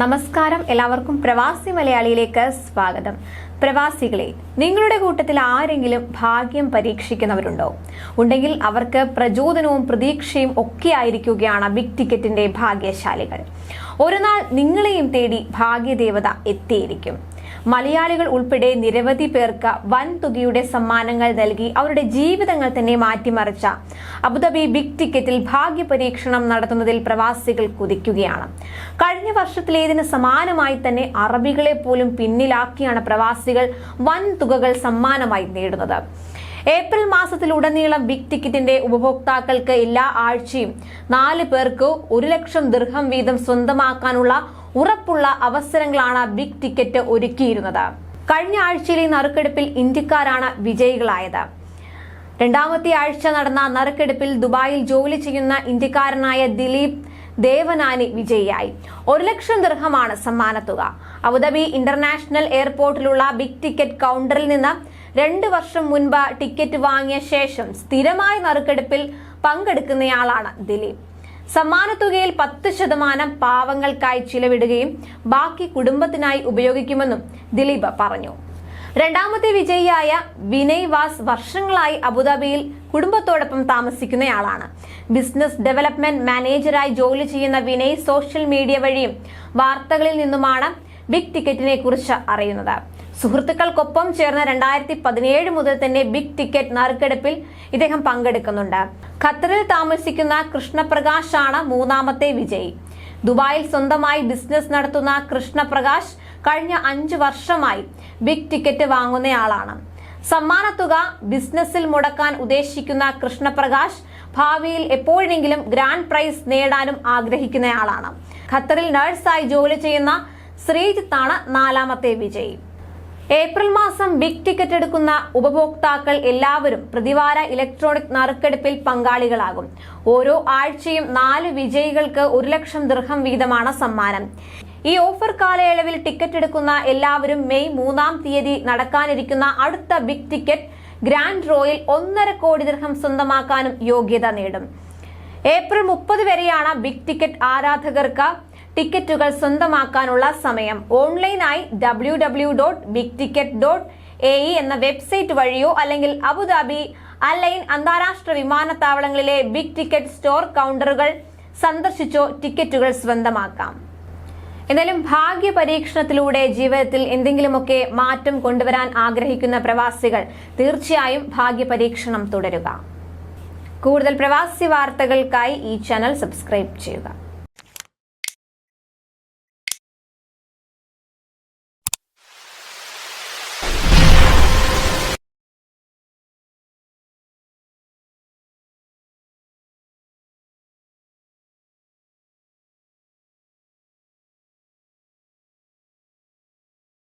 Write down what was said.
നമസ്കാരം. എല്ലാവർക്കും പ്രവാസി മലയാളിയിലേക്ക് സ്വാഗതം. പ്രവാസികളെ നിങ്ങളുടെ കൂട്ടത്തിൽ ആരെങ്കിലും ഭാഗ്യം പരീക്ഷിക്കുന്നവരുണ്ടോ? ഉണ്ടെങ്കിൽ അവർക്ക് പ്രചോദനവും പ്രതീക്ഷയും ഒക്കെ ആയിരിക്കുകയാണ് ബിഗ് ടിക്കറ്റിന്റെ ഭാഗ്യശാലികൾ. ഒരു നാൾ നിങ്ങളെയും തേടി ഭാഗ്യദേവത എത്തിയിരിക്കും. മലയാളികൾ ഉൾപ്പെടെ നിരവധി പേർക്ക് വൻ തുകയുടെ സമ്മാനങ്ങൾ നൽകി അവരുടെ ജീവിതങ്ങൾ തന്നെ മാറ്റിമറിച്ച അബുദാബി ബിഗ് ടിക്കറ്റിൽ ഭാഗ്യ പരീക്ഷണം നടത്തുന്നതിൽ പ്രവാസികൾ കുതിക്കുകയാണ്. കഴിഞ്ഞ വർഷത്തിലേതിന് സമാനമായി തന്നെ അറബികളെ പോലും പിന്നിലാക്കിയാണ് പ്രവാസികൾ വൻ തുകകൾ സമ്മാനമായി നേടുന്നത്. ഏപ്രിൽ മാസത്തിൽ ഉടനീളം ബിഗ് ടിക്കറ്റിന്റെ ഉപഭോക്താക്കൾക്ക് എല്ലാ ആഴ്ചയും നാല് പേർക്ക് ഒരു ലക്ഷം ദീർഘം വീതം സ്വന്തമാക്കാനുള്ള ഉറപ്പുള്ള അവസരങ്ങളാണ് ബിഗ് ടിക്കറ്റ് ഒരുക്കിയിരുന്നത്. കഴിഞ്ഞ ആഴ്ചയിലെ നറുക്കെടുപ്പിൽ ഇന്ത്യക്കാരാണ് വിജയികളായത്. രണ്ടാമത്തെ ആഴ്ച നടന്ന നറുക്കെടുപ്പിൽ ദുബായിൽ ജോലി ചെയ്യുന്ന ഇന്ത്യക്കാരനായ ദിലീപ് ദേവനാനി വിജയിയായി. ഒരു ലക്ഷം ദീർഘമാണ് സമ്മാനത്തുക. അബുദാബി ഇന്റർനാഷണൽ എയർപോർട്ടിലുള്ള ബിഗ് ടിക്കറ്റ് കൗണ്ടറിൽ നിന്ന് രണ്ട് വർഷം മുൻപ് ടിക്കറ്റ് വാങ്ങിയ ശേഷം സ്ഥിരമായ നറുക്കെടുപ്പിൽ പങ്കെടുക്കുന്നയാളാണ് ദിലീപ്. സമ്മാനത്തുകയിൽ പത്ത് ശതമാനം പാവങ്ങൾക്കായി ചിലവിടുകയും ബാക്കി കുടുംബത്തിനായി ഉപയോഗിക്കുമെന്നും ദിലീപ് പറഞ്ഞു. രണ്ടാമത്തെ വിജയിയായ വിനയ് വാസ് വർഷങ്ങളായി അബുദാബിയിൽ കുടുംബത്തോടൊപ്പം താമസിക്കുന്നയാളാണ്. ബിസിനസ് ഡെവലപ്മെന്റ് മാനേജറായി ജോലി ചെയ്യുന്ന വിനയ് സോഷ്യൽ മീഡിയ വഴിയും വാർത്തകളിൽ നിന്നുമാണ് ബിഗ് ടിക്കറ്റിനെ കുറിച്ച് അറിയുന്നത്. സുഹൃത്തുക്കൾക്കൊപ്പം ചേർന്ന് രണ്ടായിരത്തി പതിനേഴ് മുതൽ തന്നെ ബിഗ് ടിക്കറ്റ് നറുക്കെടുപ്പിൽ ഇദ്ദേഹം പങ്കെടുക്കുന്നുണ്ട്. ഖത്തറിൽ താമസിക്കുന്ന കൃഷ്ണപ്രകാശ് ആണ് മൂന്നാമത്തെ വിജയി. ദുബായിൽ സ്വന്തമായി ബിസിനസ് നടത്തുന്ന കൃഷ്ണപ്രകാശ് കഴിഞ്ഞ അഞ്ച് വർഷമായി ബിഗ് ടിക്കറ്റ് വാങ്ങുന്നയാളാണ്. സമ്മാനത്തുക ബിസിനസ്സിൽ മുടക്കാൻ ഉദ്ദേശിക്കുന്ന കൃഷ്ണപ്രകാശ് ഭാവിയിൽ എപ്പോഴെങ്കിലും ഗ്രാൻഡ് പ്രൈസ് നേടാനും ആഗ്രഹിക്കുന്നയാളാണ്. ഖത്തറിൽ നഴ്സായി ജോലി ചെയ്യുന്ന ശ്രീജിത്താണ് നാലാമത്തെ വിജയി. ഏപ്രിൽ മാസം ബിഗ് ടിക്കറ്റ് എടുക്കുന്ന ഉപഭോക്താക്കൾ എല്ലാവരും പ്രതിവാര ഇലക്ട്രോണിക് നറുക്കെടുപ്പിൽ പങ്കാളികളാകും. ഓരോ ആഴ്ചയും നാല് വിജയികൾക്ക് ഒരു ലക്ഷം ദൃഹം വീതമാണ് സമ്മാനം. ഈ ഓഫർ കാലയളവിൽ ടിക്കറ്റ് എടുക്കുന്ന എല്ലാവരും മെയ് മൂന്നാം തീയതി നടക്കാനിരിക്കുന്ന അടുത്ത ബിഗ് ടിക്കറ്റ് ഗ്രാൻഡ് റോയിൽ ഒന്നര കോടി ദൃഹം സ്വന്തമാക്കാനും യോഗ്യത നേടും. ഏപ്രിൽ മുപ്പത് വരെയാണ് ബിഗ് ടിക്കറ്റ് ആരാധകർക്ക് ടിക്കറ്റുകൾ സ്വന്തമാക്കാനുള്ള സമയം. ഓൺലൈനായി W W dot big ticket dot A E എന്ന വെബ്സൈറ്റ് വഴിയോ അല്ലെങ്കിൽ അബുദാബി അലൈൻ അന്താരാഷ്ട്ര വിമാനത്താവളങ്ങളിലെ ബിഗ് ടിക്കറ്റ് സ്റ്റോർ കൗണ്ടറുകൾ സന്ദർശിച്ചോ ടിക്കറ്റുകൾ സ്വന്തമാക്കാം. എന്നാലും ഭാഗ്യ പരീക്ഷണത്തിലൂടെ ജീവിതത്തിൽ എന്തെങ്കിലുമൊക്കെ മാറ്റം കൊണ്ടുവരാൻ ആഗ്രഹിക്കുന്ന പ്രവാസികൾ തീർച്ചയായും ഭാഗ്യ പരീക്ഷണം തുടരുക. കൂടുതൽ പ്രവാസി വാർത്തകൾക്കായി ഈ ചാനൽ സബ്സ്ക്രൈബ് ചെയ്യുക.